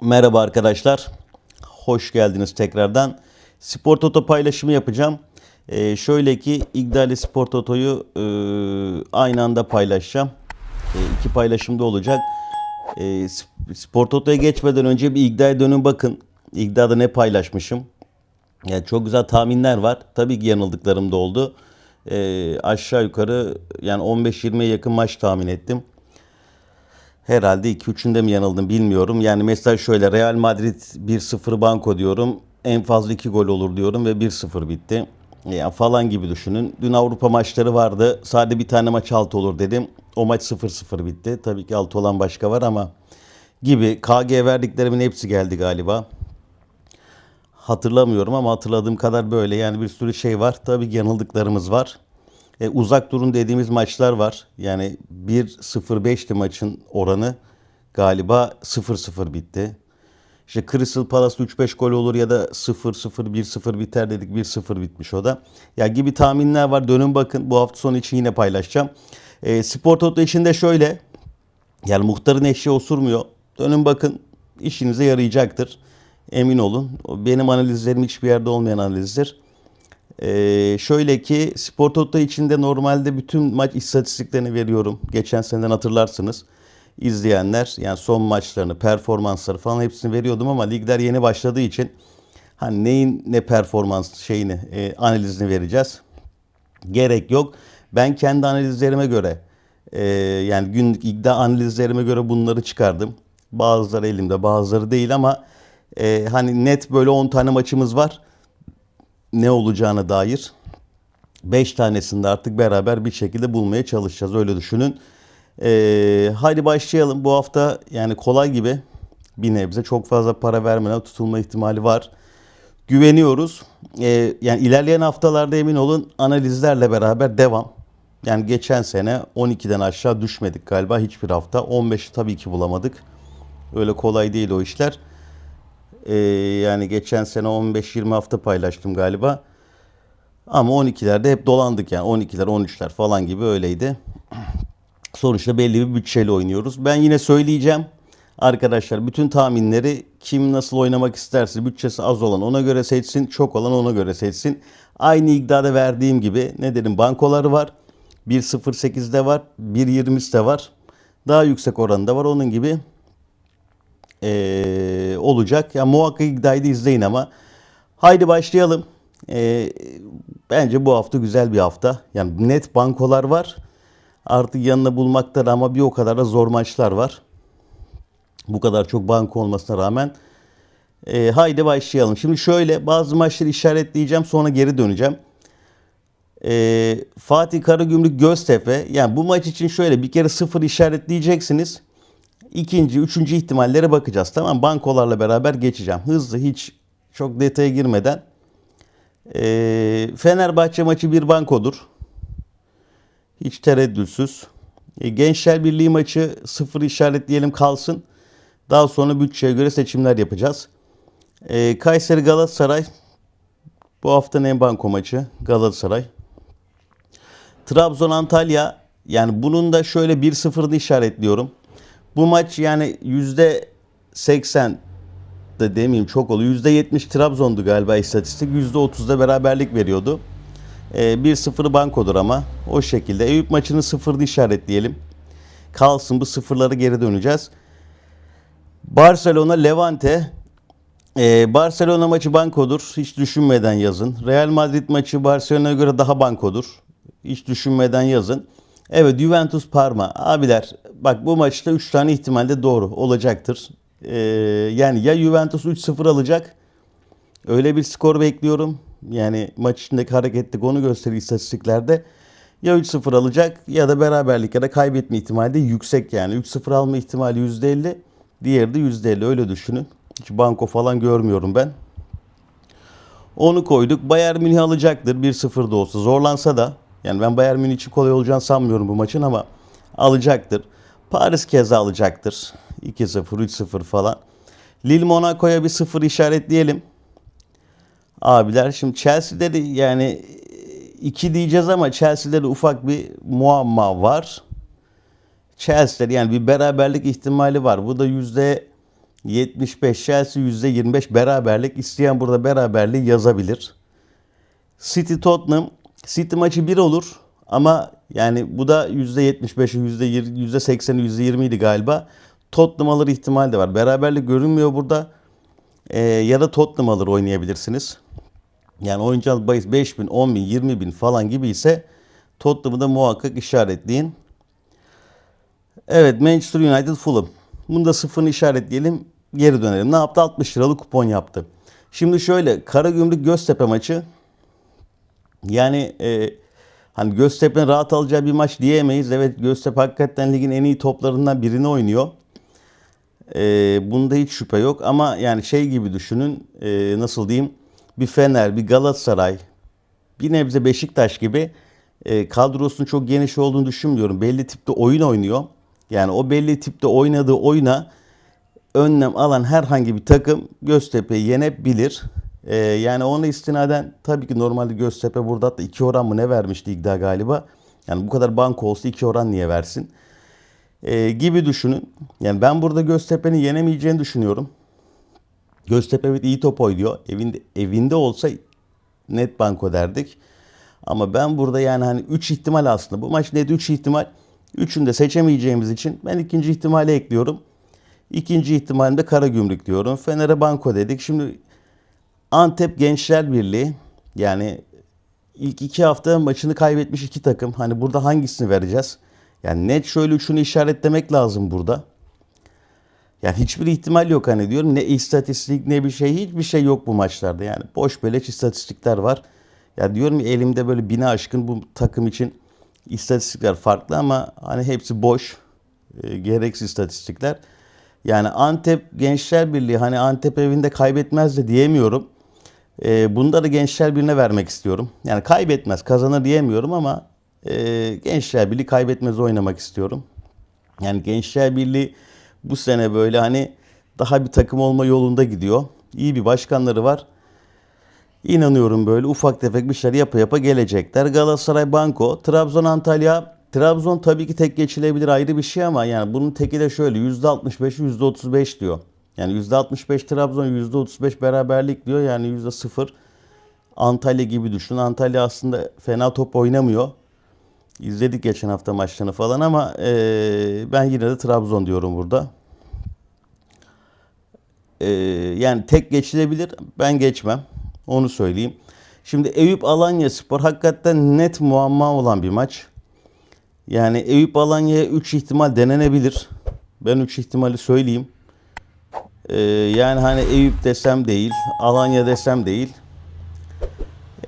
Merhaba arkadaşlar. Hoş geldiniz tekrardan. Spor Toto paylaşımı yapacağım. Ee, şöyle ki İgdali Spor Toto'yu e, aynı anda paylaşacağım. E, iki paylaşımda olacak. E, Sp- Spor Toto'ya geçmeden önce bir İgda'ya dönün bakın. İgda'da ne paylaşmışım. Yani çok güzel tahminler var. Tabii ki yanıldıklarım da oldu. E, aşağı yukarı yani 15-20'ye yakın maç tahmin ettim. Herhalde 2-3'ünde mi yanıldım bilmiyorum. Yani mesela şöyle Real Madrid 1-0 banko diyorum. En fazla 2 gol olur diyorum ve 1-0 bitti. Yani falan gibi düşünün. Dün Avrupa maçları vardı. Sadece bir tane maç 6 olur dedim. O maç 0-0 bitti. Tabii ki 6 olan başka var ama gibi KG verdiklerimin hepsi geldi galiba. Hatırlamıyorum ama hatırladığım kadar böyle. Yani bir sürü şey var. Tabii yanıldıklarımız var. E, uzak durun dediğimiz maçlar var. Yani 1-0-5'ti maçın oranı. Galiba 0-0 bitti. İşte Crystal Palace 3-5 gol olur ya da 0-0 1-0 biter dedik 1-0 bitmiş o da. Ya gibi tahminler var. Dönün bakın bu hafta sonu için yine paylaşacağım. E, Spor Toto için de şöyle. Yani muhtarın eşeği osurmuyor. Dönün bakın işinize yarayacaktır. Emin olun. Benim analizlerim hiçbir yerde olmayan analizdir. Ee, şöyle ki Spor Toto içinde normalde bütün maç istatistiklerini veriyorum. Geçen seneden hatırlarsınız. İzleyenler yani son maçlarını, performansları falan hepsini veriyordum ama ligler yeni başladığı için hani neyin ne performans şeyini, e, analizini vereceğiz. Gerek yok. Ben kendi analizlerime göre e, yani günlük iddia analizlerime göre bunları çıkardım. Bazıları elimde, bazıları değil ama e, hani net böyle 10 tane maçımız var ne olacağına dair 5 tanesini de artık beraber bir şekilde bulmaya çalışacağız. Öyle düşünün. Ee, haydi başlayalım. Bu hafta yani kolay gibi bir nebze çok fazla para vermeden tutulma ihtimali var. Güveniyoruz. Ee, yani ilerleyen haftalarda emin olun analizlerle beraber devam. Yani geçen sene 12'den aşağı düşmedik galiba hiçbir hafta. 15'i tabii ki bulamadık. Öyle kolay değil o işler. Ee, yani geçen sene 15-20 hafta paylaştım galiba. Ama 12'lerde hep dolandık yani 12'ler 13'ler falan gibi öyleydi. Sonuçta belli bir bütçeyle oynuyoruz. Ben yine söyleyeceğim. Arkadaşlar bütün tahminleri kim nasıl oynamak isterse bütçesi az olan ona göre seçsin, çok olan ona göre seçsin. Aynı iddiada verdiğim gibi ne dedim bankoları var. 1.08'de var, 1.20'de var. Daha yüksek oranda var. Onun gibi eee, olacak. Ya muhakkak iddiayı da izleyin ama. Haydi başlayalım. Eee, bence bu hafta güzel bir hafta. Yani net bankolar var. Artık yanına bulmakta ama bir o kadar da zor maçlar var. Bu kadar çok banko olmasına rağmen. Eee, haydi başlayalım. Şimdi şöyle bazı maçları işaretleyeceğim sonra geri döneceğim. Eee, Fatih Karagümrük Göztepe. Yani bu maç için şöyle bir kere sıfır işaretleyeceksiniz. İkinci, üçüncü ihtimallere bakacağız. Tamam bankolarla beraber geçeceğim. Hızlı hiç çok detaya girmeden. Ee, Fenerbahçe maçı bir bankodur. Hiç tereddütsüz. E, Gençler Birliği maçı sıfır işaretleyelim kalsın. Daha sonra bütçeye göre seçimler yapacağız. E, Kayseri Galatasaray bu haftanın en banko maçı Galatasaray. Trabzon Antalya yani bunun da şöyle 1-0'ını işaretliyorum. Bu maç yani yüzde 80 da demeyeyim çok oluyor. Yüzde 70 Trabzon'du galiba istatistik. Yüzde 30'da beraberlik veriyordu. Ee, 1-0'ı bankodur ama o şekilde. Eyüp maçını sıfırda işaretleyelim. Kalsın bu sıfırları geri döneceğiz. Barcelona Levante ee, Barcelona maçı bankodur. Hiç düşünmeden yazın. Real Madrid maçı Barcelona'ya göre daha bankodur. Hiç düşünmeden yazın. Evet Juventus Parma. Abiler bak bu maçta 3 tane ihtimalde doğru olacaktır. Ee, yani ya Juventus 3-0 alacak. Öyle bir skor bekliyorum. Yani maç içindeki hareketlik onu gösteriyor istatistiklerde. Ya 3-0 alacak ya da beraberlik ya da kaybetme ihtimali de yüksek yani. 3-0 alma ihtimali %50. Diğeri de %50 öyle düşünün. Hiç banko falan görmüyorum ben. Onu koyduk. Bayern Münih alacaktır 1-0 da olsa. Zorlansa da yani ben Bayern Münih için kolay olacağını sanmıyorum bu maçın ama alacaktır. Paris keza alacaktır. 2-0, 3-0 falan. Lille Monaco'ya bir 0 işaretleyelim. Abiler şimdi Chelsea'de de yani 2 diyeceğiz ama Chelsea'de de ufak bir muamma var. Chelsea'de yani bir beraberlik ihtimali var. Bu da yüzde 75 Chelsea %25 beraberlik. İsteyen burada beraberliği yazabilir. City Tottenham. City maçı 1 olur ama yani bu da %75'i %80'i %20'ydi galiba. Tottenham alır ihtimal de var. Beraberlik görünmüyor burada. Ee, ya da Tottenham alır oynayabilirsiniz. Yani oynayacağınız bahis 5 bin, 10 bin, 20 bin falan gibi ise Tottenham'ı da muhakkak işaretleyin. Evet Manchester United Fulham. Bunu da sıfırını işaretleyelim. Geri dönelim. Ne yaptı? 60 liralık kupon yaptı. Şimdi şöyle Karagümrük Göztepe maçı. Yani e, hani Göztepe'nin rahat alacağı bir maç diyemeyiz. Evet Göztepe hakikaten ligin en iyi toplarından birini oynuyor. E, bunda hiç şüphe yok ama yani şey gibi düşünün e, nasıl diyeyim bir Fener, bir Galatasaray, bir nebze Beşiktaş gibi e, kadrosunun çok geniş olduğunu düşünmüyorum. Belli tipte oyun oynuyor. Yani o belli tipte oynadığı oyuna önlem alan herhangi bir takım Göztepe'yi yenebilir. Ee, yani ona istinaden tabii ki normalde Göztepe burada hatta 2 oran mı ne vermişti iddia galiba. Yani bu kadar banko olsa 2 oran niye versin? Ee, gibi düşünün. Yani ben burada Göztepe'nin yenemeyeceğini düşünüyorum. Göztepe evet iyi top oynuyor. Evinde, evinde olsa net banko derdik. Ama ben burada yani hani 3 ihtimal aslında. Bu maç net 3 ihtimal. Üçünü de seçemeyeceğimiz için ben ikinci ihtimali ekliyorum. İkinci ihtimalimde Karagümrük diyorum. Fener'e banko dedik. Şimdi Antep Gençler Birliği yani ilk iki hafta maçını kaybetmiş iki takım. Hani burada hangisini vereceğiz? Yani net şöyle üçünü işaretlemek lazım burada. Yani hiçbir ihtimal yok hani diyorum. Ne istatistik ne bir şey hiçbir şey yok bu maçlarda. Yani boş beleş istatistikler var. Ya diyorum ya elimde böyle bine aşkın bu takım için istatistikler farklı ama hani hepsi boş. E, gereksiz istatistikler. Yani Antep Gençler Birliği hani Antep evinde kaybetmez de diyemiyorum. E, bunda da Gençler Birliği'ne vermek istiyorum. Yani kaybetmez kazanır diyemiyorum ama e, Gençler Birliği kaybetmez oynamak istiyorum. Yani Gençler Birliği bu sene böyle hani daha bir takım olma yolunda gidiyor. İyi bir başkanları var. İnanıyorum böyle ufak tefek bir şeyler yapa yapa gelecekler. Galatasaray Banko, Trabzon Antalya. Trabzon tabii ki tek geçilebilir ayrı bir şey ama yani bunun teki de şöyle %65 %35 diyor. Yani %65 Trabzon %35 beraberlik diyor yani %0 Antalya gibi düşün. Antalya aslında fena top oynamıyor. İzledik geçen hafta maçlarını falan ama e, ben yine de Trabzon diyorum burada. E, yani tek geçilebilir ben geçmem. Onu söyleyeyim. Şimdi Eyüp Alanya Spor hakikaten net muamma olan bir maç. Yani Eyüp Alanya'ya 3 ihtimal denenebilir. Ben 3 ihtimali söyleyeyim. Ee, yani hani Eyüp desem değil, Alanya desem değil.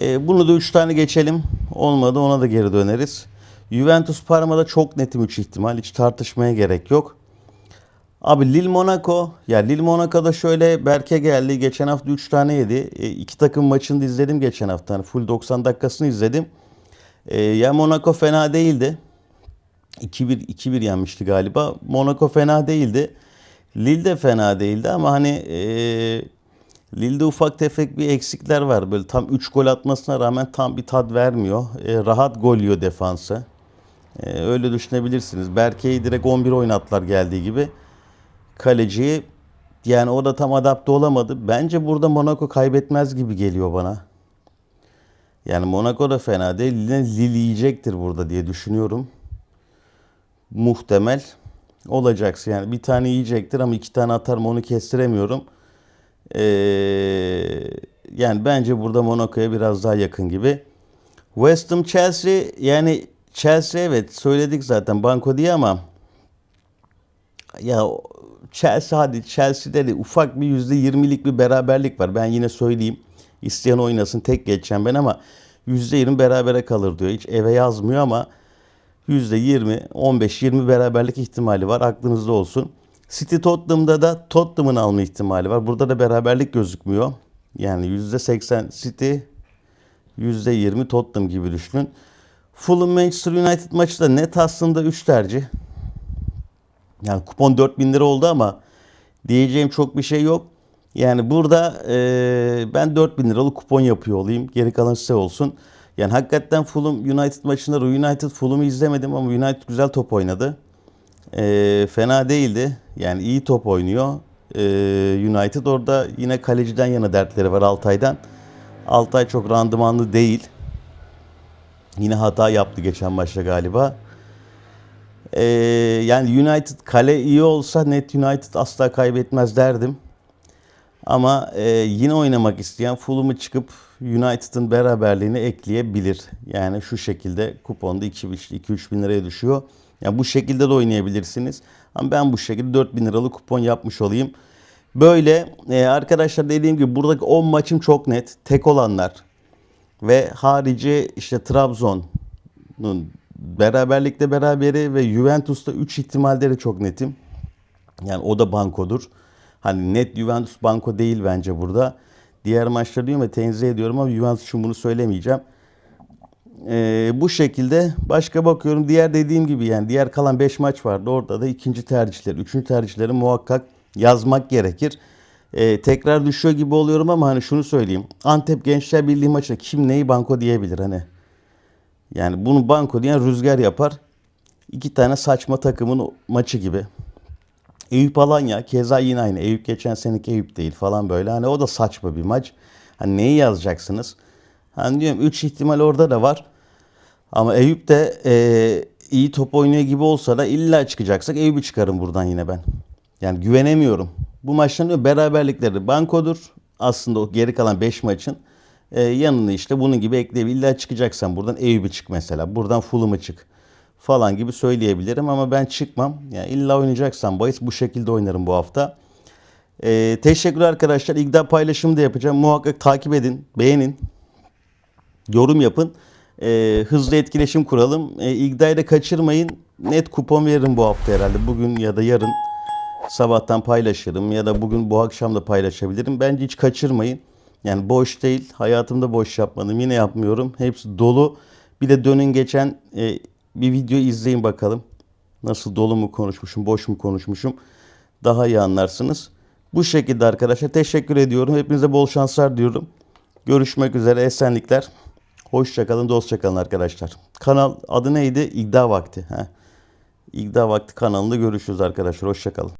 Ee, bunu da 3 tane geçelim. Olmadı ona da geri döneriz. Juventus Parma'da çok netim 3 ihtimal. Hiç tartışmaya gerek yok. Abi Lille Monaco. Ya Lille Monaco'da şöyle Berke geldi. Geçen hafta 3 tane yedi. E, iki takım maçını da izledim geçen hafta. Hani full 90 dakikasını izledim. E, ya Monaco fena değildi. 2-1 2-1 yenmişti galiba. Monaco fena değildi. Lille de fena değildi ama hani e, Lille'de ufak tefek bir eksikler var. Böyle tam 3 gol atmasına rağmen tam bir tad vermiyor. E, rahat gol yiyor defansı. E, öyle düşünebilirsiniz. Berke'yi direkt 11 oynattılar geldiği gibi kaleciyi yani o da tam adapte olamadı. Bence burada Monaco kaybetmez gibi geliyor bana. Yani Monaco da fena değil. Lille yiyecektir burada diye düşünüyorum. Muhtemel olacaksa yani bir tane yiyecektir ama iki tane atar mı onu kestiremiyorum. Ee, yani bence burada Monaco'ya biraz daha yakın gibi. West Ham Chelsea yani Chelsea evet söyledik zaten banko diye ama ya Chelsea hadi Chelsea'de de ufak bir %20'lik bir beraberlik var. Ben yine söyleyeyim. İsteyen oynasın tek geçeceğim ben ama %20 berabere kalır diyor. Hiç eve yazmıyor ama %20, 15-20 beraberlik ihtimali var. Aklınızda olsun. City Tottenham'da da Tottenham'ın alma ihtimali var. Burada da beraberlik gözükmüyor. Yani %80 City, %20 Tottenham gibi düşünün. Fulham Manchester United maçı da net aslında 3 tercih. Yani kupon 4000 lira oldu ama diyeceğim çok bir şey yok. Yani burada e, ben 4000 liralık kupon yapıyor olayım. Geri kalan size olsun. Yani hakikaten Fulham United maçında United Fulham'ı izlemedim ama United güzel top oynadı. E, fena değildi. Yani iyi top oynuyor. e, United. Orada yine kaleciden yana dertleri var Altay'dan. Altay çok randımanlı değil. Yine hata yaptı geçen maçta galiba. Ee, yani United kale iyi olsa net United asla kaybetmez derdim. Ama e, yine oynamak isteyen Fulham'ı çıkıp United'ın beraberliğini ekleyebilir. Yani şu şekilde kuponda 2-3 bin liraya düşüyor. Yani bu şekilde de oynayabilirsiniz. Ama ben bu şekilde 4 bin liralık kupon yapmış olayım. Böyle e, arkadaşlar dediğim gibi buradaki 10 maçım çok net. Tek olanlar ve harici işte Trabzon'un beraberlikte beraberi ve Juventus'ta 3 ihtimalleri çok netim. Yani o da bankodur. Hani net Juventus banko değil bence burada. Diğer maçları diyorum ve tenzih ediyorum ama Juventus için bunu söylemeyeceğim. Ee, bu şekilde başka bakıyorum. Diğer dediğim gibi yani diğer kalan 5 maç vardı. Orada da ikinci tercihleri, üçüncü tercihleri muhakkak yazmak gerekir. Ee, tekrar düşüyor gibi oluyorum ama hani şunu söyleyeyim. Antep Gençler Birliği maçında kim neyi banko diyebilir hani. Yani bunu banko diyen rüzgar yapar. İki tane saçma takımın maçı gibi. Eyüp Alanya keza yine aynı. Eyüp geçen seneki Eyüp değil falan böyle. Hani o da saçma bir maç. Hani neyi yazacaksınız? Hani diyorum 3 ihtimal orada da var. Ama Eyüp de e, iyi top oynuyor gibi olsa da illa çıkacaksak Eyüp'ü çıkarım buradan yine ben. Yani güvenemiyorum. Bu maçların diyor, beraberlikleri bankodur. Aslında o geri kalan 5 maçın e, yanını işte bunun gibi ekleyebilir. İlla çıkacaksan buradan Eyüp'ü çık mesela. Buradan Fulham'ı çık falan gibi söyleyebilirim ama ben çıkmam. Yani illa oynayacaksan bahis bu şekilde oynarım bu hafta. Ee, teşekkürler arkadaşlar. İgda paylaşımı da yapacağım. Muhakkak takip edin, beğenin, yorum yapın. Ee, hızlı etkileşim kuralım. Ee, İgda'yı da kaçırmayın. Net kupon veririm bu hafta herhalde. Bugün ya da yarın sabahtan paylaşırım ya da bugün bu akşam da paylaşabilirim. Bence hiç kaçırmayın. Yani boş değil. Hayatımda boş yapmadım. Yine yapmıyorum. Hepsi dolu. Bir de dönün geçen e, bir video izleyin bakalım. Nasıl dolu mu konuşmuşum, boş mu konuşmuşum. Daha iyi anlarsınız. Bu şekilde arkadaşlar teşekkür ediyorum. Hepinize bol şanslar diyorum. Görüşmek üzere. Esenlikler. Hoşçakalın, dostça kalın arkadaşlar. Kanal adı neydi? İgda Vakti. He. İgda Vakti kanalında görüşürüz arkadaşlar. Hoşçakalın.